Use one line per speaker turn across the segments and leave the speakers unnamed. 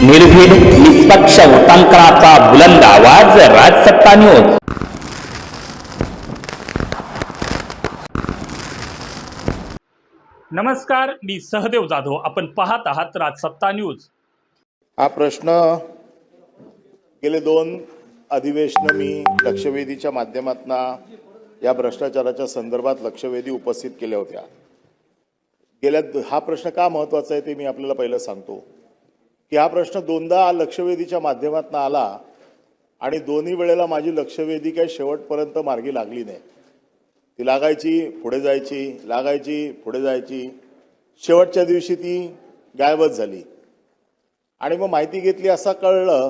निर्भीड निष्पक्ष वृत्तांकनाचा बुलंद आवाज राजसत्ता न्यूज
नमस्कार मी सहदेव जाधव. आपण पाहत आहात राजसत्ता न्यूज.
हा प्रश्न गेले दोन अधिवेशन मी लक्षवेधीच्या माध्यमातून या भ्रष्टाचाराच्या संदर्भात लक्षवेधी उपस्थित केल्या होत्या. गेल्या हा प्रश्न का महत्त्वाचा आहे ते मी आपल्याला पहिलं सांगतो. की हा प्रश्न दोनदा लक्षवेधीच्या माध्यमातून आला आणि दोन्ही वेळेला माझी लक्षवेधी काही शेवटपर्यंत मार्गी लागली नाही. ती लागायची पुढे जायची लागायची पुढे जायची. शेवटच्या दिवशी ती गायबच झाली. आणि मग माहिती घेतली असं कळलं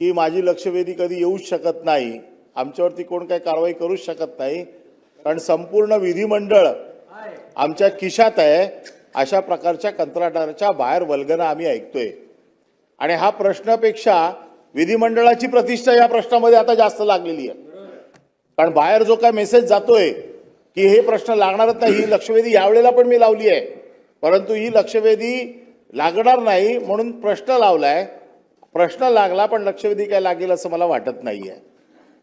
की माझी लक्षवेधी कधी येऊच शकत नाही. आमच्यावरती कोण काही कारवाई करूच शकत नाही. कारण संपूर्ण विधिमंडळ आमच्या खिशात आहे. अशा प्रकारच्या कंत्राटाच्या बाहेर वल्गना आम्ही ऐकतोय. आणि हा प्रश्नापेक्षा विधिमंडळाची प्रतिष्ठा या प्रश्नामध्ये आता जास्त लागलेली आहे. कारण बाहेर जो काय मेसेज जातोय की हे प्रश्न लागणारच नाही ही लक्षवेधी यावेळेला पण मी लावली आहे. परंतु ही लक्षवेधी लागणार नाही म्हणून प्रश्न लावलाय. प्रश्न लागला पण लक्षवेधी काय लागेल असं मला वाटत नाही आहे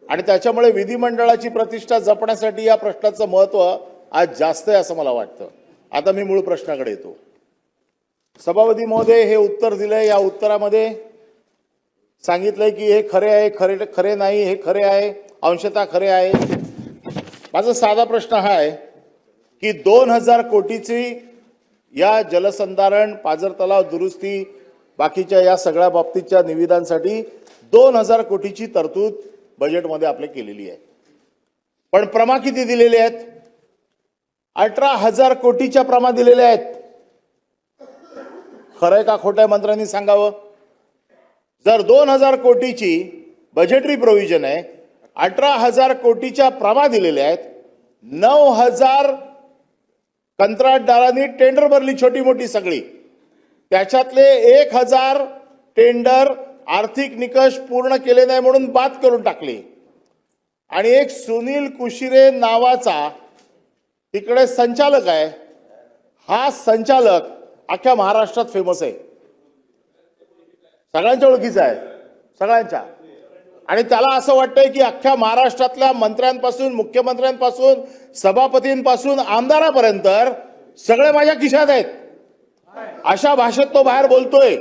आणि त्याच्यामुळे विधिमंडळाची प्रतिष्ठा जपण्यासाठी या प्रश्नाचं महत्त्व आज जास्त आहे असं मला वाटतं. आता मी मूळ प्रश्नाकडे येतो. सभापती महोदय हे उत्तर दिलंय या उत्तरामध्ये सांगितलंय की हे खरे आहे खरे खरे नाही हे खरे आहे अंशतः खरे आहे. माझा साधा प्रश्न हा आहे की दोन हजार कोटीची या जलसंधारण पाझर तलाव दुरुस्ती बाकीच्या या सगळ्या बाबतीतच्या निविदांसाठी दोन हजार कोटीची तरतूद बजेटमध्ये आपले केलेली आहे. पण प्रमा किती दिलेले आहेत? अठरा हजार कोटीच्या प्रमा दिलेल्या आहेत. खरंय का खोटं आहे मंत्र्यांनी सांगावं? जर दोन हजार कोटीची बजेटरी प्रोव्हिजन आहे अठरा हजार कोटीच्या प्रमा दिलेल्या आहेत नऊ हजार कंत्राटदारांनी टेंडर भरली छोटी मोठी सगळी. त्याच्यातले एक हजार टेंडर आर्थिक निकष पूर्ण केले नाही म्हणून बाद करून टाकले. आणि एक सुनील कुशिरे नावाचा तिकडे संचालक आहे. हा संचालक अख्ख्या महाराष्ट्रात फेमस आहे. सगळ्यांच्या ओळखीचा आहे. सगळ्यांच्या. आणि त्याला असं वाटतंय की अख्ख्या महाराष्ट्रातल्या मंत्र्यांपासून मुख्यमंत्र्यांपासून सभापतींपासून आमदारापर्यंत सगळे माझ्या खिशात आहेत. अशा भाषेत तो बाहेर बोलतोय.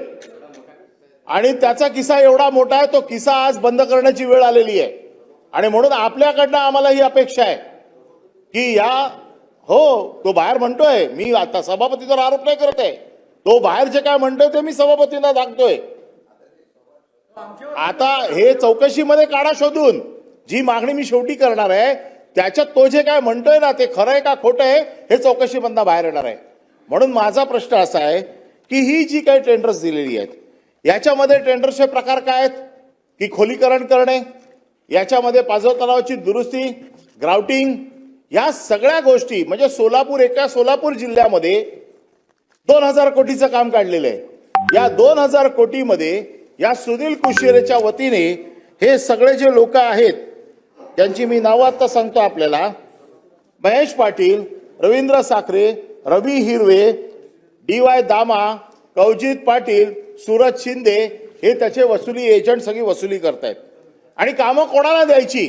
आणि त्याचा किस्सा एवढा मोठा आहे तो किस्सा आज बंद करण्याची वेळ आलेली आहे. आणि म्हणून आपल्याकडनं आम्हाला ही अपेक्षा आहे की या हो तो बाहेर म्हणतोय मी आता सभापतीवर आरोप नाही करत आहे. तो बाहेर जे काय म्हणतोय ते मी सभापतींना दाखतोय आता हे चौकशीमध्ये काढा शोधून. जी मागणी मी शेवटी करणार आहे त्याच्यात तो जे काय म्हणतोय ना ते खरं आहे का खोटं आहे हे चौकशीमधनं बाहेर येणार आहे. म्हणून माझा प्रश्न असा आहे की ही जी काही टेंडर्स दिलेली आहेत याच्यामध्ये टेंडरचे प्रकार काय आहेत? की खोलीकरण करणे? याच्यामध्ये पाझर तलावाची दुरुस्ती ग्राउटिंग या सगळ्या गोष्टी म्हणजे सोलापूर एका सोलापूर जिल्ह्यामध्ये दोन हजार कोटीचं काम काढलेलं आहे. या दोन हजार कोटीमध्ये या सुनील कुशेरेच्या वतीने हे सगळे जे लोक आहेत त्यांची मी नावं आता सांगतो आपल्याला. महेश पाटील रवींद्र साखरे रवी हिरवे डी वाय दामा कवजित पाटील सूरज शिंदे हे त्याचे वसुली एजंट सगळी वसुली करतायत. आणि कामं कोणाला द्यायची?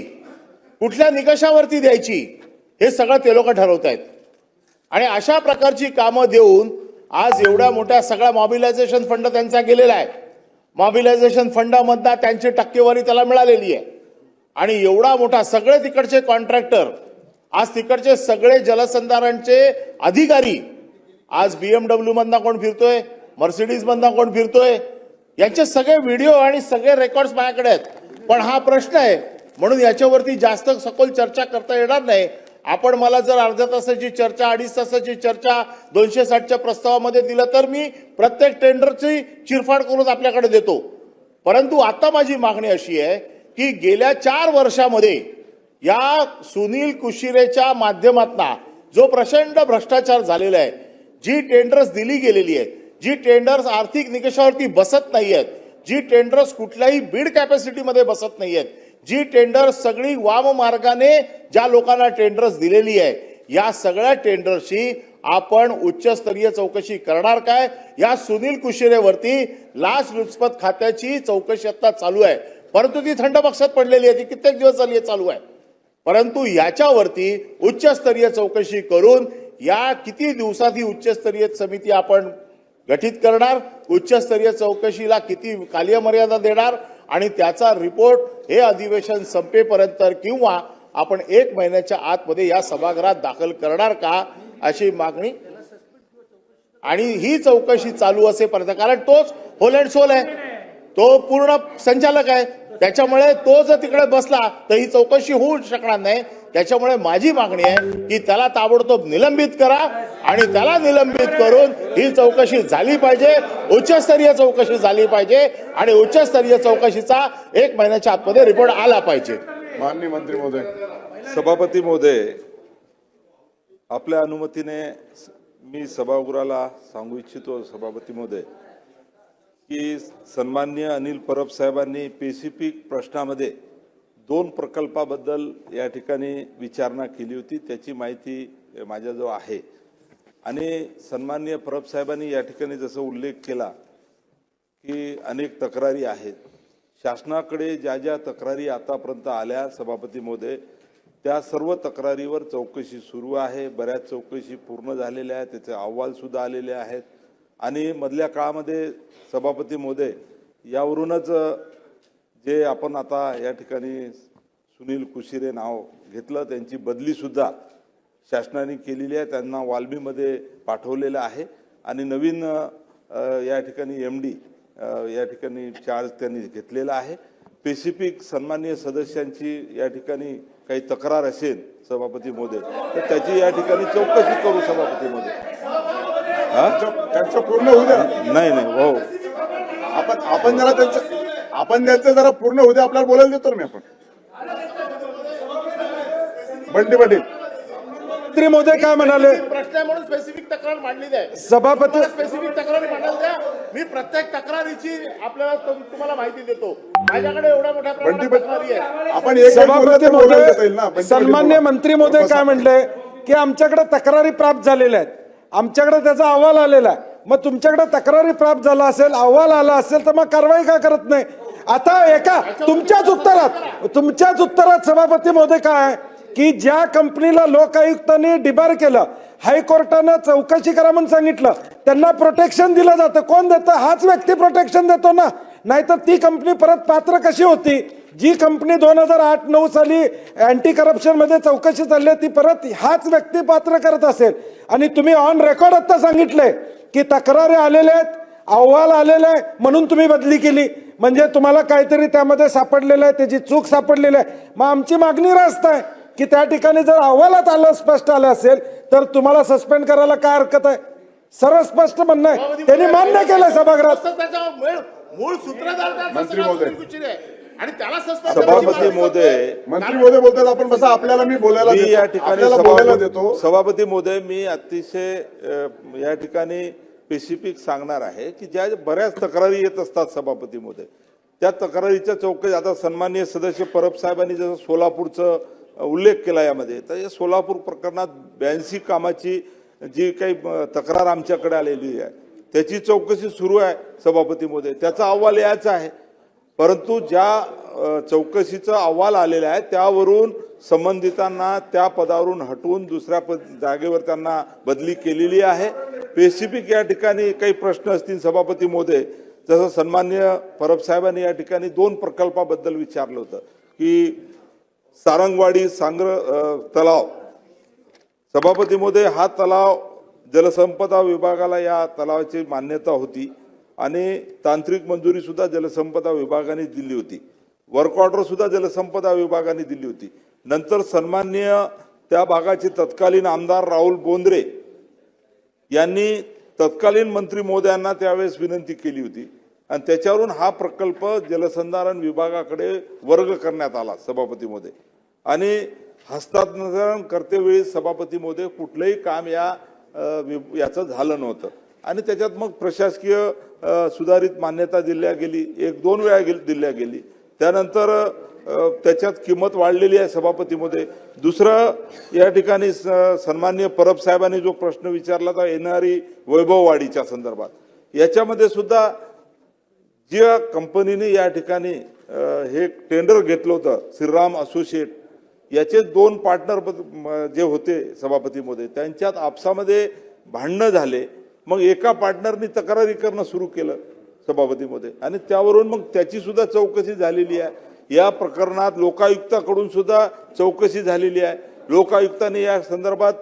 कुठल्या निकषावरती द्यायची? हे सगळं ते लोक ठरवत आहेत आणि अशा प्रकारची कामं देऊन आज एवढ्या मोठ्या सगळ्या मॉबिलायझेशन फंड त्यांचा गेलेला आहे. मॉबिलायझेशन फंडामधनं त्यांची टक्केवारी त्याला मिळालेली आहे. आणि एवढा मोठा सगळे तिकडचे कॉन्ट्रॅक्टर आज तिकडचे सगळे जलसंधारणचे अधिकारी आज बीएमडब्ल्यू मधनं कोण फिरतोय मर्सिडीज मधनं कोण फिरतोय यांचे सगळे व्हिडिओ आणि सगळे रेकॉर्ड्स माझ्याकडे आहेत. पण हा प्रश्न आहे म्हणून याच्यावरती जास्त सखोल चर्चा करता येणार नाही. आपण मला जर अर्ध्या तासाची चर्चा अडीच तासाची चर्चा दोनशे साठच्या प्रस्तावामध्ये दिलं तर मी प्रत्येक टेंडरची चिरफाड करून आपल्याकडे देतो. परंतु आता माझी मागणी अशी आहे की गेल्या चार वर्षामध्ये या सुनील कुशिरेच्या माध्यमातून जो प्रचंड भ्रष्टाचार झालेला आहे जी टेंडर्स दिली गेलेली आहेत जी टेंडर्स आर्थिक निकषावरती बसत नाही आहेत जी टेंडर्स कुठल्याही बीड कॅपॅसिटीमध्ये बसत नाही आहेत जी टेंडर्स सगळी वाम मार्गाने ज्या लोकांना टेंडर्स दिलेली आहे या सगळ्या टेंडरशी आपण उच्चस्तरीय चौकशी करणार काय? या सुनील कुशिरेवरती लाचलुचपत खात्याची चौकशी आता चालू आहे. परंतु ती थंड पक्षात पडलेली आहे ती कित्येक दिवस झाली आहे चालू आहे. परंतु याच्यावरती उच्चस्तरीय चौकशी करून या किती दिवसात ही उच्चस्तरीय समिती आपण गठीत करणार? उच्चस्तरीय चौकशीला किती काल्यमर्यादा देणार? आणि त्याचा रिपोर्ट हे अधिवेशन संपेपर्यंत किंवा आपण एक महिन्याच्या आतमध्ये या सभागृहात दाखल करणार का अशी मागणी. आणि ही चौकशी चालू असेपर्यंत कारण तोच होल अँड सोल आहे. तो पूर्ण संचालक आहे. त्याच्यामुळे तो जर तिकडे बसला तर ही चौकशी होऊ शकणार नाही. त्याच्यामुळे माझी मागणी आहे की त्याला ताबडतोब निलंबित करा आणि त्याला निलंबित करून ही चौकशी झाली पाहिजे. उच्चस्तरीय चौकशी झाली पाहिजे आणि उच्चस्तरीय चौकशीचा एक महिन्याच्या आतमध्ये रिपोर्ट आला पाहिजे.
माननीय मंत्री महोदय
सभापती महोदय आपल्या अनुमतीने मी सभागृहाला सांगू इच्छितो सभापती महोदय. की सन्मान्य अनिल परब साहेबांनी पेसिफिक प्रश्नामध्ये दोन प्रकल्पाबद्दल या ठिकाणी विचारणा केली होती. त्याची माहिती माझ्याजवळ आहे. आणि सन्मान्य परब साहेबांनी या ठिकाणी जसं उल्लेख केला की अनेक तक्रारी आहेत. शासनाकडे ज्या ज्या तक्रारी आतापर्यंत आल्या सभापती महोदय त्या सर्व तक्रारीवर चौकशी सुरू आहे. बऱ्याच चौकशी पूर्ण झालेल्या आहेत. त्याचे अहवालसुद्धा आलेले आहेत. आणि मधल्या काळामध्ये सभापती मोदे यावरूनच जे आपण आता या ठिकाणी सुनील कुशिरे नाव घेतलं त्यांची बदलीसुद्धा शासनाने केलेली आहे त्यांना वाल्मीमध्ये पाठवलेलं आहे. आणि नवीन या ठिकाणी एम डी या ठिकाणी चार्ज त्यांनी घेतलेला आहे. पेसिफिक सन्मान्य सदस्यांची या ठिकाणी काही तक्रार असेल सभापती मोदे तर त्याची या ठिकाणी चौकशी करू सभापती मोदे.
त्यांचं- त्यांचं पूर्ण होऊ द्या.
नाही नाही हो.
आपण आपण जरा त्यांचं आपण त्यांचं जरा पूर्ण होऊ द्या आपल्याला बोलायला देतो ना मी आपण. बंटी पाटील.
मंत्री महोदय काय म्हणाले?
प्रश्न म्हणून स्पेसिफिक तक्रार मांडलेली आहे.
सभापती
स्पेसिफिक तक्रार मांडायला द्या. मी प्रत्येक तक्रारीची आपल्याला तुम- तुम्हाला माहिती देतो. माझ्याकडे एवढ्या मोठ्या
बंटी
प्रमाणात तक्रारी आहे
आपण एक
सभापती
बोलायला देता येईल ना.
महोदय
पाटील
सन्मान्य
बोला.
मंत्री महोदय काय म्हणले? की आमच्याकडे तक्रारी प्राप्त झालेल्या आहेत. आमच्याकडे त्याचा अहवाल आलेला आहे. मग तुमच्याकडे तक्रारी प्राप्त झाला असेल अहवाल आला असेल तर मग कारवाई का करत नाही? आता एका तुमच्याच उत्तरात तुमच्याच उत्तरात सभापती महोदय काय की ज्या कंपनीला लोकायुक्तांनी डिबार केलं हायकोर्टानं चौकशी करा म्हणून सांगितलं त्यांना प्रोटेक्शन दिलं जातं. कोण देतं? हाच व्यक्ती प्रोटेक्शन देतो ना. नाहीतर ती कंपनी परत पात्र कशी होती? जी कंपनी दोन हजार आठ नऊ साली अँटी करप्शनमध्ये चौकशी चालली ती परत हाच व्यक्ती पात्र करत असेल. आणि तुम्ही ऑन रेकॉर्ड आता सांगितलंय की तक्रारी आलेल्या आहेत अहवाल आलेला आहे म्हणून तुम्ही बदली केली. म्हणजे तुम्हाला काहीतरी त्यामध्ये सापडलेलं आहे त्याची चूक सापडलेली आहे. मग आमची मागणी रास्त आहे की त्या ठिकाणी जर अहवालात आलं स्पष्ट आलं असेल तर तुम्हाला सस्पेंड करायला काय हरकत आहे? सर्व स्पष्ट म्हणणं आहे. त्यांनी मान्य केलं सभागृहात.
तसंच त्याच्या मूळ- मूळ सूत्रधार आणि त्याला
सभापती महोदय
मंत्री महोदय बोलतात आपण बसा आपल्याला मी बोलायला
मी या
देतो.
ठिकाणी
आपल्याला बोलायला
सभापती
देतो.
सभापती महोदय मी अतिशय या ठिकाणी स्पेसिफिक सांगणार आहे की ज्या बऱ्याच तक्रारी येत असतात सभापती महोदय. त्या तक्रारीच्या चौकशी आता सन्माननीय सदस्य परब साहेबांनी जसं सोलापूरचं उल्लेख केला यामध्ये तर या सोलापूर प्रकरणात ब्याऐंशी कामाची जी काही तक्रार आमच्याकडे आलेली आहे त्याची चौकशी सुरू आहे सभापती महोदय. त्याचा अहवाल यायचा आहे. परंतु ज्या चौकशीचा अहवाल आलेला आहे त्यावरून संबंधितांना त्या पदावरून हटवून दुसऱ्या पद जागेवर त्यांना बदली केलेली आहे. स्पेसिफिक या ठिकाणी काही प्रश्न असतील सभापती मोदे जसं सन्मान्य परब साहेबांनी या ठिकाणी दोन प्रकल्पाबद्दल विचारलं होतं की सारंगवाडी सांग्र तलाव सभापती मोदे हा तलाव जलसंपदा विभागाला या तलावाची मान्यता होती. आणि तांत्रिक मंजुरीसुद्धा जलसंपदा विभागाने दिली होती. वर्क जलसंपदा विभागाने दिली होती. नंतर सन्मान्य त्या भागाचे तत्कालीन आमदार राहुल बोंद्रे यांनी तत्कालीन मंत्री मोद्यांना त्यावेळेस विनंती केली होती. आणि त्याच्यावरून हा प्रकल्प जलसंधारण विभागाकडे वर्ग करण्यात आला सभापती आणि हस्तांतरण करतेवेळी सभापती कुठलंही काम या वि- याचं झालं नव्हतं. आणि त्याच्यात मग प्रशासकीय सुधारित मान्यता दिल्या गेली. एक दोन वेळा गेली दिल्या गेली. त्यानंतर त्याच्यात किंमत वाढलेली आहे सभापतीमध्ये. दुसरं या ठिकाणी स- सन्माननीय परब साहेबांनी जो प्रश्न विचारला होता येणारी वैभववाढीच्या संदर्भात. याच्यामध्ये सुद्धा ज्या कंपनीने या ठिकाणी हे टेंडर घेतलं होतं श्रीराम असोसिएट याचे दोन पार्टनर जे होते सभापतीमध्ये त्यांच्यात आपसामध्ये भांडणं झाले. मग एका पार्टनरनी तक्रारी करणं सुरू केलं सभापतीमध्ये. आणि त्यावरून मग त्याची सुद्धा चौकशी झालेली आहे. या प्रकरणात लोकायुक्ताकडून सुद्धा चौकशी झालेली आहे. लोकायुक्ताने या संदर्भात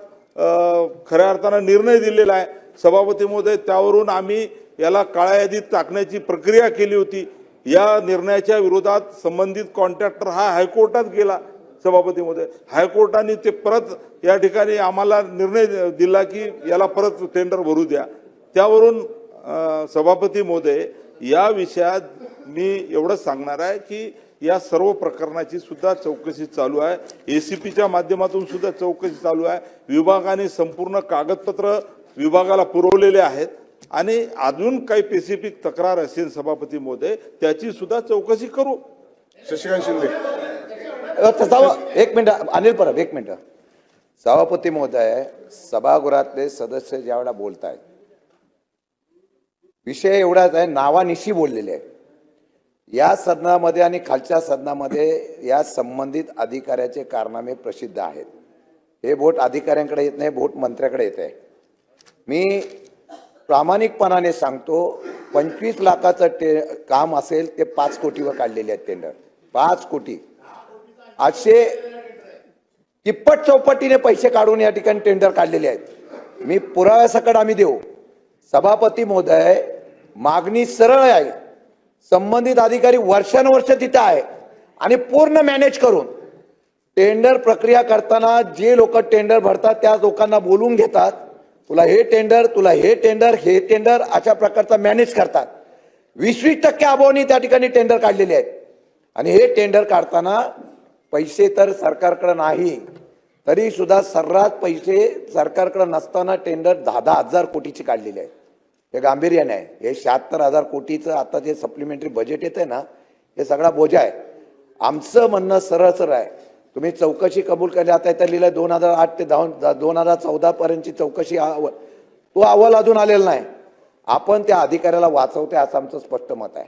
खऱ्या अर्थानं निर्णय दिलेला आहे. सभापती महोदय त्यावरून आम्ही याला काळ्या यादीत टाकण्याची प्रक्रिया केली होती. या निर्णयाच्या विरोधात संबंधित कॉन्ट्रॅक्टर हा हायकोर्टात गेला सभापती महोदय हायकोर्टाने ते परत या ठिकाणी आम्हाला निर्णय दिला की याला परत टेंडर भरू द्या. त्यावरून सभापती महोदय या विषयात मी एवढंच सांगणार आहे की या सर्व प्रकरणाची सुद्धा चौकशी चालू आहे. एसीपीच्या माध्यमातून सुद्धा चौकशी चालू आहे. विभागाने संपूर्ण कागदपत्र विभागाला पुरवलेले आहेत. आणि अजून काही स्पेसिफिक तक्रार असेल सभापती महोदय त्याची सुद्धा चौकशी करू.
शशिकांत शिंदे.
एक मिनिट अनिल परब एक मिनिट. सभापती महोदय सभागृहातले सदस्य ज्यावेळेला बोलत आहेत विषय एवढाच आहे नावानिशी बोललेले आहे या सदनामध्ये आणि खालच्या सदनामध्ये या संबंधित अधिकाऱ्याचे कारनामे प्रसिद्ध आहेत. हे भोट अधिकाऱ्यांकडे येत नाही भोट मंत्र्याकडे येत आहे. मी प्रामाणिकपणाने सांगतो पंचवीस लाखाचं टे काम असेल ते पाच कोटीवर काढलेले आहेत टेंडर पाच कोटी. असे तिप्पट चौपटीने पैसे काढून या ठिकाणी टेंडर काढलेले आहेत. मी पुराव्यासकट आम्ही देऊ. सभापती महोदय मागणी सरळ आहे. संबंधित अधिकारी वर्षानुवर्ष तिथं आहे आणि पूर्ण मॅनेज करून. टेंडर प्रक्रिया करताना जे लोक टेंडर भरतात त्या लोकांना बोलून घेतात तुला हे टेंडर तुला हे टेंडर हे टेंडर अशा प्रकारचा मॅनेज करतात. वीस वीस टक्के अभावाने त्या ठिकाणी टेंडर काढलेले आहेत. आणि हे टेंडर काढताना पैसे तर सरकारकडं नाही तरी सुद्धा सर्रास पैसे सरकारकडे नसताना टेंडर दहा दहा हजार कोटीची काढलेली आहे हे गांभीर्याने आहे. हे शहात्तर हजार कोटीचं आता जे सप्लिमेंटरी बजेट येतं आहे ना हे सगळा बोजा आहे. आमचं म्हणणं सरळ सरळ आहे. तुम्ही चौकशी कबूल केली आता इथं लिहिलं दोन हजार आठ ते दहा दोन हजार चौदापर्यंतची चौकशी अहवाल तो अहवाल अजून आलेला नाही. आपण त्या अधिकाऱ्याला वाचवते असं आमचं स्पष्ट मत आहे.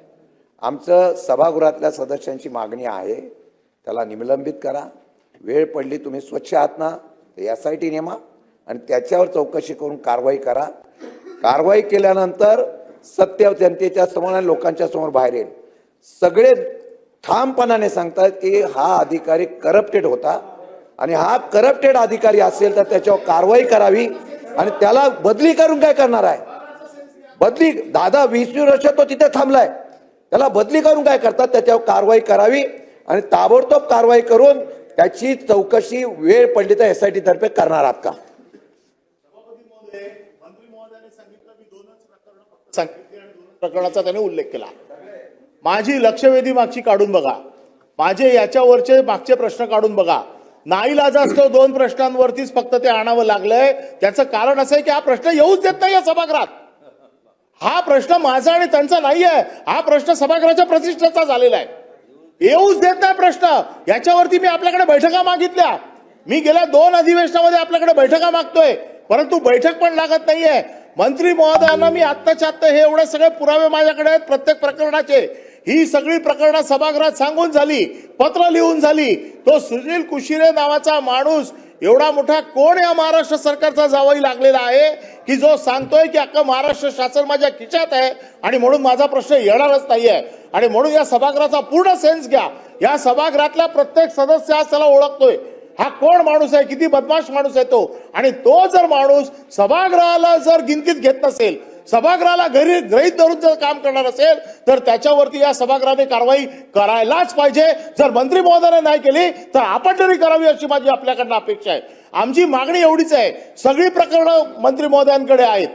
आमचं सभागृहातल्या सदस्यांची मागणी आहे. त्याला निलंबित करा. वेळ पडली तुम्ही स्वच्छ आहात ना एस आय टी नेमा आणि त्याच्यावर चौकशी करून कारवाई करा. कारवाई केल्यानंतर सत्य जनतेच्या समोर आणि लोकांच्या समोर बाहेर येईल. सगळे ठामपणाने सांगतात की हा अधिकारी करप्टेड होता आणि हा करप्टेड अधिकारी असेल तर त्याच्यावर कारवाई करावी आणि त्याला बदली करून काय करणार आहे? बदली दादा वीस वीस वर्ष तो तिथे थांबलाय. त्याला बदली करून काय करतात? त्याच्यावर कारवाई करावी आणि ताबडतोब कारवाई करून त्याची चौकशी वेळ पडली तर एस आय टी तर्फे करणार आहात का
सांगितले आणि दोन प्रकरणाचा त्याने उल्लेख केला. माझी लक्षवेधी मागची काढून बघा. माझे याच्यावरचे मागचे प्रश्न काढून बघा. नाईलाज असतो दोन प्रश्नांवरतीच फक्त ते आणावं लागलंय. त्याचं कारण असं आहे की हा प्रश्न येऊच देत नाही या सभागृहात. हा प्रश्न माझा आणि त्यांचा नाहीये. हा प्रश्न सभागृहाच्या प्रतिष्ठेचा झालेला आहे. येऊच देत नाही प्रश्न. याच्यावरती मी आपल्याकडे बैठका मागितल्या. मी गेल्या दोन अधिवेशनामध्ये आपल्याकडे बैठका मागतोय. परंतु बैठक पण लागत नाहीये. मंत्री महोदयांना मी आत्ताच्या आत्ता हे एवढे सगळे पुरावे माझ्याकडे आहेत. प्रत्येक प्रकरणाचे. ही सगळी प्रकरणं सभागृहात सांगून झाली पत्र लिहून झाली. तो सुनील कुशिरे नावाचा माणूस एवढा मोठा कोण या महाराष्ट्र सरकारचा जावाई लागलेला आहे की जो सांगतोय की अख्खा महाराष्ट्र शासन माझ्या खिशात आहे आणि म्हणून माझा प्रश्न येणारच नाहीये. आणि म्हणून या सभागृहाचा पूर्ण सेन्स घ्या. या सभागृहातला प्रत्येक सदस्य आज त्याला ओळखतोय. हा कोण माणूस आहे? किती बदमाश माणूस आहे तो? आणि तो जर माणूस सभागृहाला जर गिनतीत घेत नसेल सभागृहाला घरी ग्रहित धरून जर काम करणार असेल तर त्याच्यावरती या सभागृहाने कारवाई करायलाच पाहिजे. जर मंत्री महोदयाने नाही केली तर आपण तरी करावी अशी माझी आपल्याकडनं अपेक्षा आहे. आमची मागणी एवढीच आहे सगळी प्रकरणं मंत्री महोदयांकडे आहेत.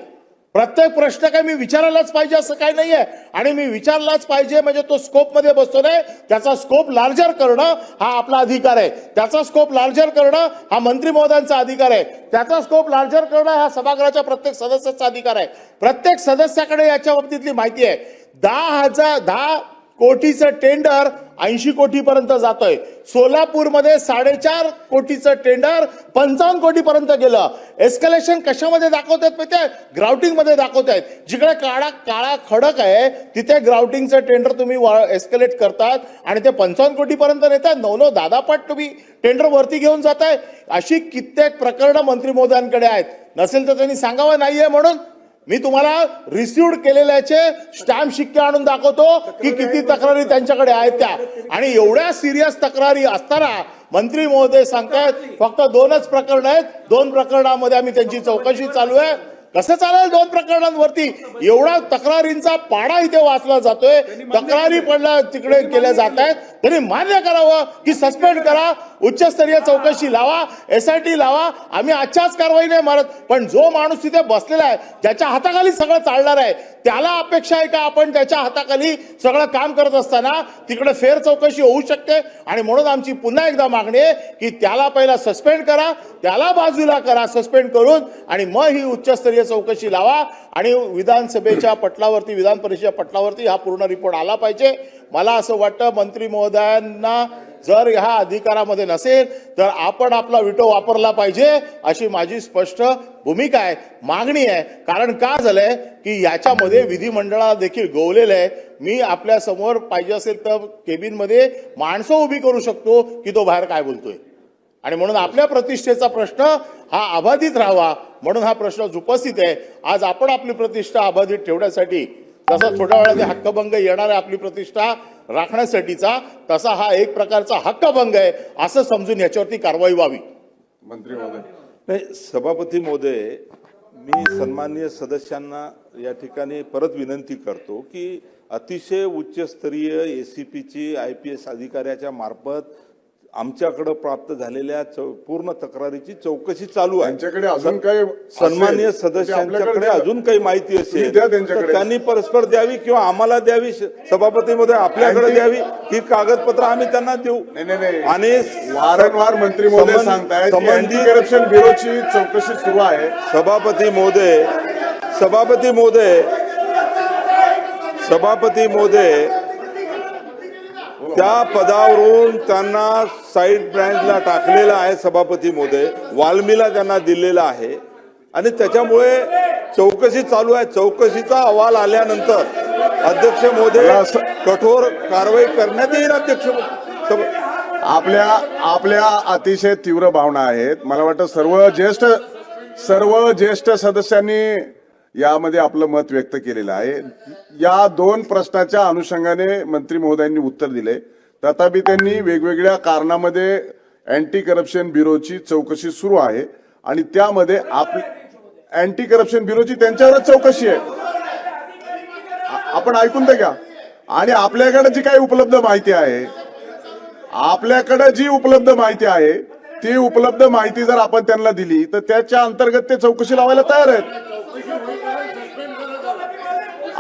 प्रत्येक प्रश्न काय मी विचारायलाच पाहिजे असं काही आहे आणि मी विचारलाच पाहिजे म्हणजे तो स्कोपमध्ये बसतो नाही. त्याचा स्कोप लार्जर करणं हा आपला अधिकार आहे. त्याचा स्कोप लार्जर करणं हा मंत्री महोदयांचा अधिकार आहे. त्याचा स्कोप लार्जर करणं हा सभागृहाच्या प्रत्येक सदस्याचा अधिकार आहे. प्रत्येक सदस्याकडे याच्या बाबतीतली माहिती आहे. दहा हजार दहा कोटीचं टेंडर ऐंशी कोटीपर्यंत जातोय. सोलापूरमध्ये साडेचार कोटीचं टेंडर पंचावन्न कोटीपर्यंत गेलं. एस्कलेशन कशामध्ये दाखवत आहेत ते ग्राउटिंगमध्ये दाखवत आहेत जिकडे काळा काळा खडक आहे तिथे ग्राउटिंगचं टेंडर तुम्ही एस्कलेट करतात आणि ते पंचावन्न कोटीपर्यंत नेतात नऊ नऊ दादापट तुम्ही टेंडर वरती घेऊन जाताय. अशी कित्येक प्रकरणं मंत्री महोदयांकडे आहेत. नसेल तर त्यांनी सांगावं नाहीये म्हणून मी तुम्हाला रिसिव्ड केलेल्याचे स्टॅम्प शिक्के आणून दाखवतो की किती तक्रारी त्यांच्याकडे आहेत त्या. आणि एवढ्या सिरियस तक्रारी असताना मंत्री महोदय सांगतायत फक्त दोनच प्रकरण आहेत. दोन प्रकरणामध्ये आम्ही त्यांची चौकशी चालू आहे. कसं चालेल दोन प्रकरणांवरती? एवढा तक्रारींचा पाडा इथे वाचला जातोय. तक्रारी पडल्या तिकडे केल्या जात आहेत. त्यांनी मान्य करावं की सस्पेंड करा. उच्चस्तरीय चौकशी लावा एस आय टी लावा आम्ही आजच्याच कारवाई नाही मारत. पण जो माणूस तिथे बसलेला आहे ज्याच्या हाताखाली सगळं चालणार आहे त्याला अपेक्षा आहे का आपण त्याच्या हाताखाली सगळं काम करत असताना तिकडे फेर चौकशी होऊ शकते? आणि म्हणून आमची पुन्हा एकदा मागणी आहे की त्याला पहिला सस्पेंड करा त्याला बाजूला करा सस्पेंड करून आणि मग ही उच्चस्तरीय चौकशी लावा. आणि विधानसभेच्या पटलावरती विधान परिषदेच्या पटलावरती हा पूर्ण रिपोर्ट आला पाहिजे. मला असं वाटतं मंत्री महोदयांना जर ह्या अधिकारामध्ये नसेल तर आपण आपला विटो वापरला पाहिजे अशी माझी स्पष्ट भूमिका आहे मागणी आहे. कारण का झालंय की याच्यामध्ये विधिमंडळाला देखील गोवलेलं आहे. मी आपल्यासमोर पाहिजे असेल तर केबिनमध्ये माणसं उभी करू शकतो की तो बाहेर काय बोलतोय. आणि म्हणून आपल्या प्रतिष्ठेचा प्रश्न हा अबाधित राहावा म्हणून हा प्रश्न उपस्थित आहे. आज आपण आपली प्रतिष्ठा अबाधित ठेवण्यासाठी तसा थोड्या वेळाने हक्कभंग येणार आहे आपली प्रतिष्ठा राखण्यासाठीचा तसा हा एक प्रकारचा हक्कभंग आहे असं समजून याच्यावरती कारवाई व्हावी.
मंत्री महोदय.
नाही सभापती महोदय मी सन्माननीय सदस्यांना या ठिकाणी परत विनंती करतो की अतिशय उच्चस्तरीय ए सी पीची आय पी एस अधिकाऱ्याच्या मार्फत आमच्याकडे प्राप्त झालेल्या पूर्ण तक्रारीची चौकशी चालू आहे.
त्यांच्याकडे अजून काही
सन्मान्य
ते
सदस्यांच्याकडे अजून काही माहिती असेल तर. त्यांनी परस्पर द्यावी किंवा आम्हाला द्यावी सभापती मध्ये आपल्याकडे द्यावी ही कागदपत्र आम्ही त्यांना देऊ.
नाही नाही नाही.
आणि
वारंवार मंत्री महोदय की
संबंधित-
करप्शन ब्युरोची चौकशी सुरू आहे.
सभापती महोदय सभापती महोदय सभापती महोदय त्या पदावरून त्यांना साईड ब्रँचला टाकलेलं आहे सभापती महोदय. वाल्मीला त्यांना दिलेला आहे. आणि त्याच्यामुळे चौकशी चालू आहे. चौकशीचा अहवाल आल्यानंतर अध्यक्ष
असं-
कठोर कारवाई करण्यात येईल अध्यक्ष
आपल्या आपल्या अतिशय तीव्र भावना आहेत. मला वाटतं सर्व ज्येष्ठ सर्व ज्येष्ठ सदस्यांनी यामध्ये आपलं मत व्यक्त केलेलं आहे. या दोन प्रश्नाच्या अनुषंगाने मंत्री महोदयांनी उत्तर दिले. तथापि त्यांनी वेगवेगळ्या कारणामध्ये अँटी करप्शन ब्युरोची चौकशी सुरू आहे. आणि त्यामध्ये आपली अँटी करप्शन ब्युरोची त्यांच्यावरच चौकशी आहे. आपण ऐकून तर घ्या. आणि आपल्याकडे जी काही उपलब्ध माहिती आहे आपल्याकडे जी उपलब्ध माहिती आहे ती उपलब्ध माहिती जर आपण त्यांना दिली तर त्याच्या अंतर्गत ते चौकशी लावायला तयार आहेत.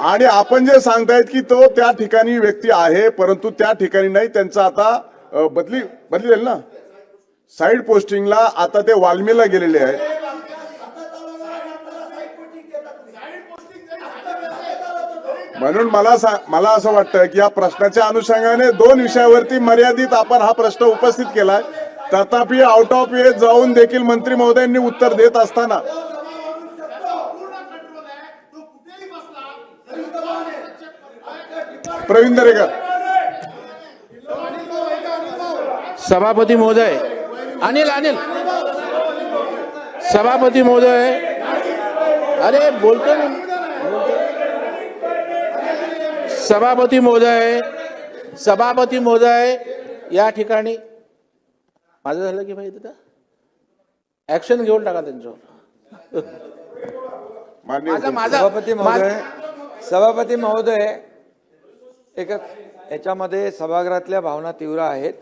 आणि आपण जे सांगतायत की तो त्या ठिकाणी व्यक्ती आहे परंतु त्या ठिकाणी नाही त्यांचं आता बदली बदली झाली ना? साईड पोस्टिंगला आता ते वाल्मीला गेलेले आहेत. म्हणून मला मला असं वाटतं की या प्रश्नाच्या अनुषंगाने दोन विषयावरती मर्यादित आपण हा प्रश्न उपस्थित केलाय. तथापि आउट ऑफ वे जाऊन देखील मंत्री महोदयांनी उत्तर देत असताना प्रवीण दरेकर.
सभापती महोदय. अनिल अनिल. सभापती महोदय. अरे बोलतो ना. सभापती महोदय. सभापती महोदय या ठिकाणी. माझं झालं की भाई तिथं? ऍक्शन घेऊन टाका त्यांच्यावर माझा
सभापती महोदय. सभापती महोदय एक याच्यामध्ये सभागृहातल्या भावना तीव्र आहेत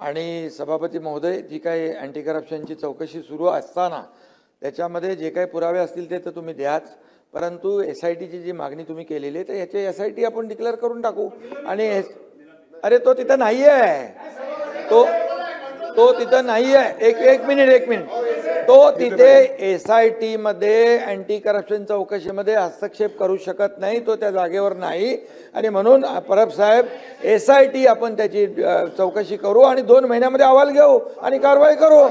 आणि सभापती महोदय जी काही अँटी करप्शनची चौकशी सुरू असताना त्याच्यामध्ये जे काही पुरावे असतील ते तर तुम्ही द्याच. परंतु एस आय टीची जी मागणी तुम्ही केलेली आहे तर याची एस आय टी आपण डिक्लेअर करून टाकू. आणि एस- अरे तो तिथं नाही आहे तो तो तिथं नाही आहे एक एक मिनिट एक मिनिट. तो तिथे एस आय टी मध्ये अँटी करप्शन चौकशीमध्ये हस्तक्षेप करू शकत नाही तो त्या जागेवर नाही. आणि म्हणून परब साहेब एस आय टी आपण त्याची चौकशी करू आणि दोन महिन्यामध्ये अहवाल घेऊ आणि कारवाई करू.